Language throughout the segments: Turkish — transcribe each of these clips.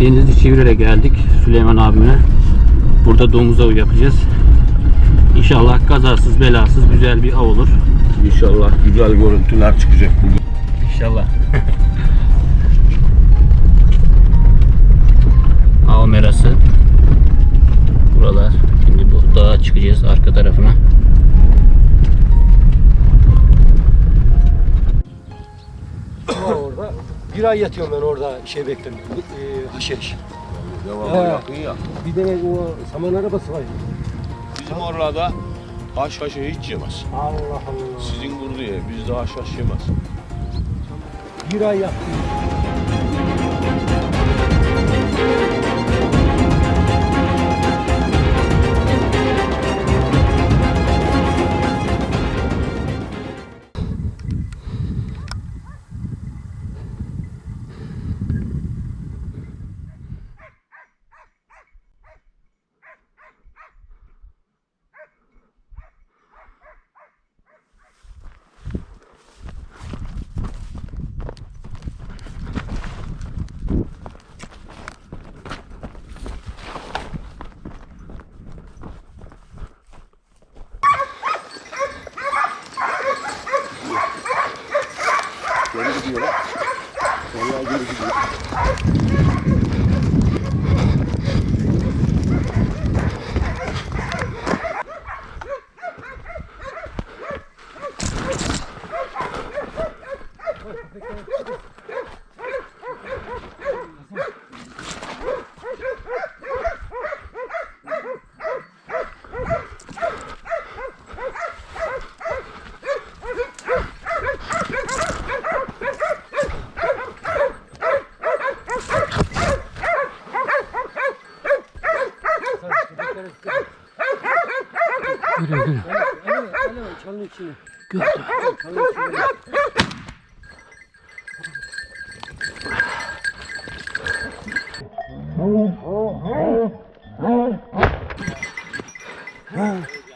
Denizli Çivrer'e geldik Süleyman abime. Burada domuz avı yapacağız. İnşallah kazasız belasız güzel bir av olur. İnşallah güzel görüntüler çıkacak bugün. İnşallah. av merası. Buralar. Şimdi bu dağa çıkacağız arka tarafına. Bir ay yatıyorum ben orada şey beklemiyorum. E, haşeş. Devamlı Ya. yakın ya. Bir de o saman arabası var. Bizim orada haşhaşı hiç yemez. Allah Allah. Sizin kurdu ye, bizde haşhaş yemez. Bir ay yattım. Ele ele çalın içine. Gördüm. Çalın içine.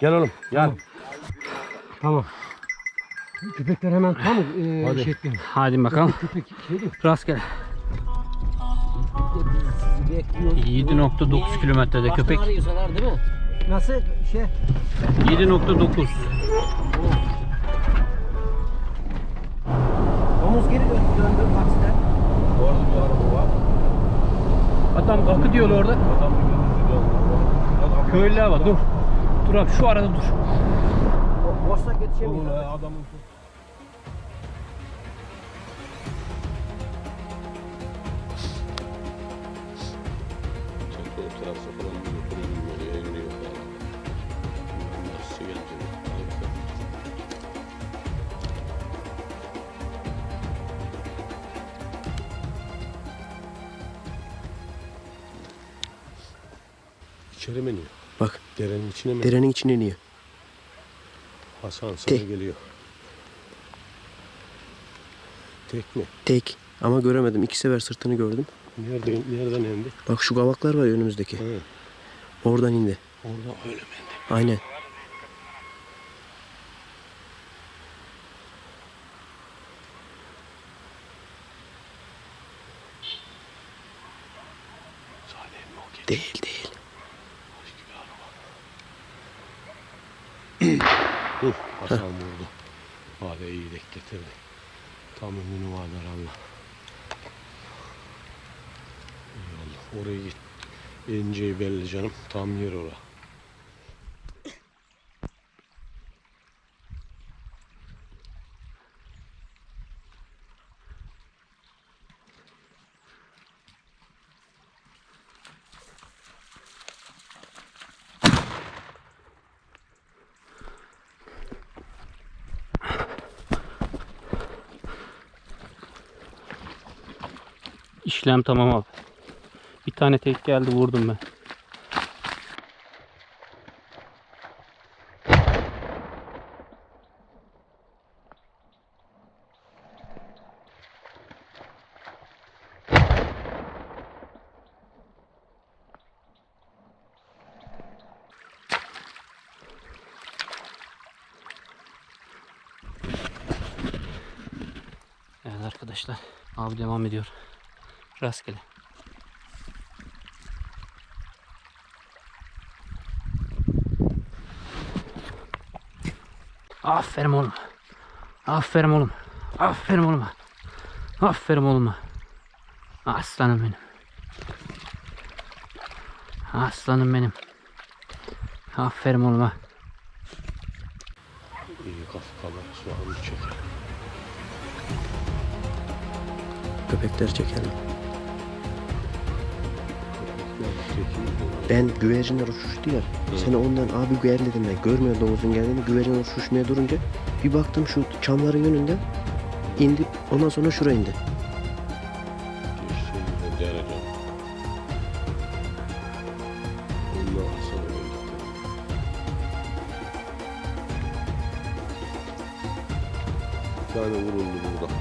Gel oğlum, gel. Tamam. Köpekler hemen tam e, Hadi. şey etmiyor. Hadi bakalım. Köpek şey değil. Rastgele. Sizi bekliyor. 7.9 kilometrede köpek. arıyorsalar değil mi? Nasıl şey? 7.9. Domuz geri döndü, döndü taksiden. Orada bir araba var. Adam akı diyor orada. Adam Köylüler var dur. Dur abi şu arada dur. Bo- Boşsak Oğlum yetişemiyor. ya, adamın İçeri mi iniyor? Bak Derenin içine mi? derenin içine iniyor. Hasan sana Tek. geliyor. Tek mi? Tek. Ama göremedim. İki sefer sırtını gördüm. Nereden, nereden indi? Bak şu kavaklar var önümüzdeki. Evet. Oradan indi. Orada öyle mi indi? Aynen. Değil değil. Başka bir araba. Hı, Hasan vurdu. Hadi iyi denk getirdi. Tam ünlü vardır Allah. İyi oldu. Oraya git. İnceyi belli canım. Tam yer ora. İşlem tamam abi. Bir tane tek geldi vurdum ben. Evet arkadaşlar. Abi devam ediyor. Rastgele. Aferin oğlum. Aferin oğlum. Aferin oğlum. Aferin oğlum. Aslanım benim. Aslanım benim. Aferin oğlum. İyi kafkalar soğanı çeker. Köpekler çekelim. Ben güvercinler uçuştu ya. Seni ondan abi güverledim ben. Görmüyor domuzun geldiğini. Güvercinler uçuşmaya durunca bir baktım şu çamların önünden indi. Ondan sonra şuraya indi. Bir tane vuruldu burada.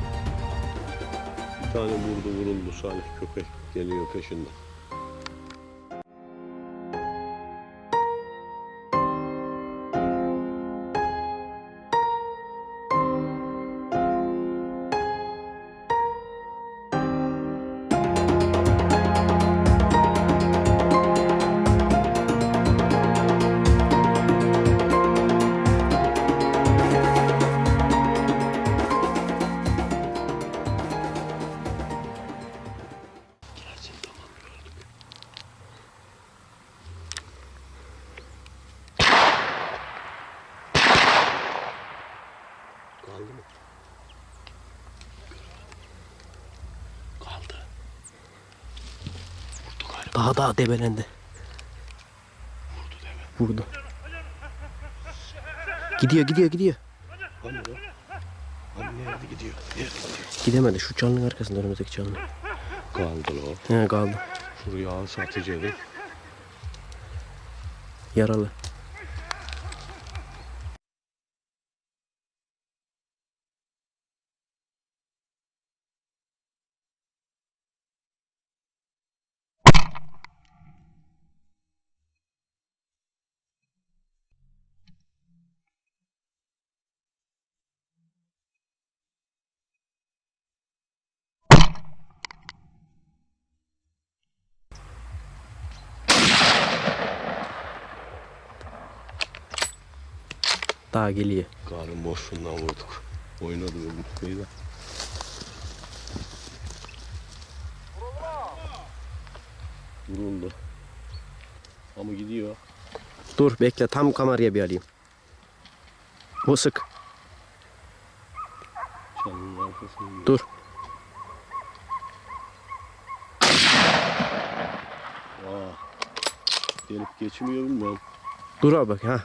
Bir tane vurdu vuruldu Salih köpek geliyor peşinden. Daha daha debelendi. Vurdu. Gidiyor gidiyor gidiyor. Hani o? Hani nerede gidiyor? Nerede gidiyor? Gidemedi. Şu çalının arkasında önümüzdeki çalının. Kaldı o. He kaldı. Şuraya al satıcıydı. Yaralı. Daha geliyor. Karın boşluğundan vurduk. Oynadı mutluydu. da. Vuruldu. Ama gidiyor. Dur bekle tam kameraya bir alayım. O sık. Dur. Aa. Gelip geçmiyor bilmem. Dur abi bak ha.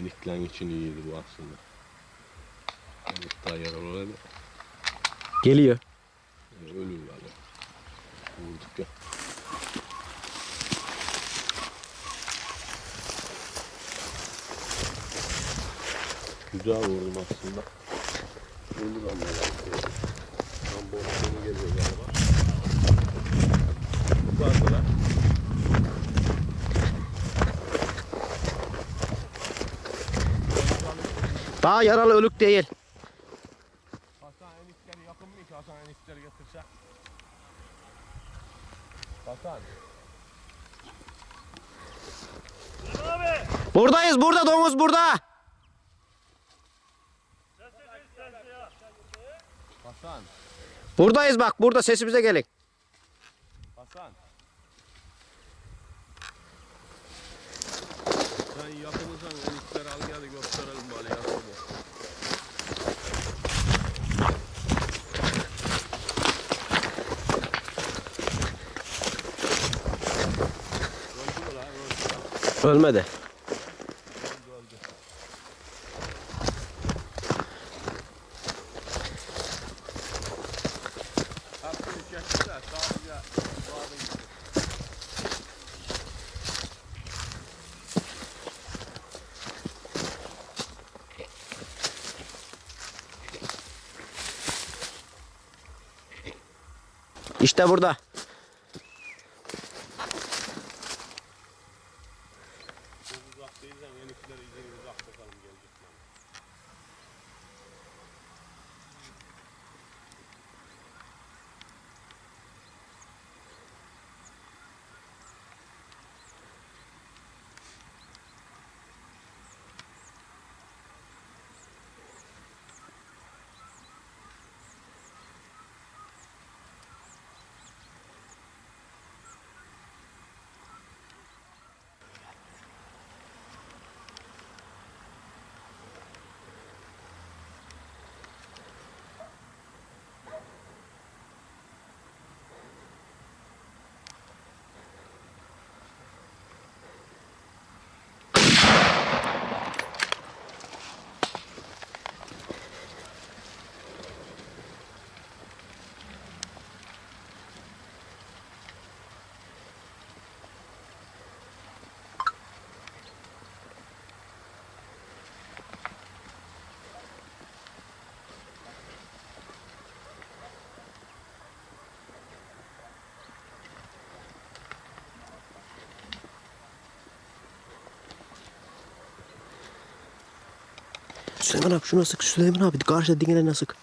Eniklen için iyiydi bu aslında. Enik daha yaralı olaydı. Geliyor. e, Ölür yani. Vurduk ya. Güzel vurdum aslında. Vurdu ama ya. Tam boşluğunu geliyor galiba. Yukarıda. Daha yaralı ölük değil. Hasan enişleri yakın mı ki Hasan enişleri getirse? Hasan. Buradayız burada domuz burada. Hasan. Buradayız bak burada sesimize gelin. Hasan. Sen yakınırsan enişleri al gel gösterelim bari yakın mı? Ölmedi. İşte burada. Süleyman abi şuna sık Süleyman abi karşıda dingelene sık.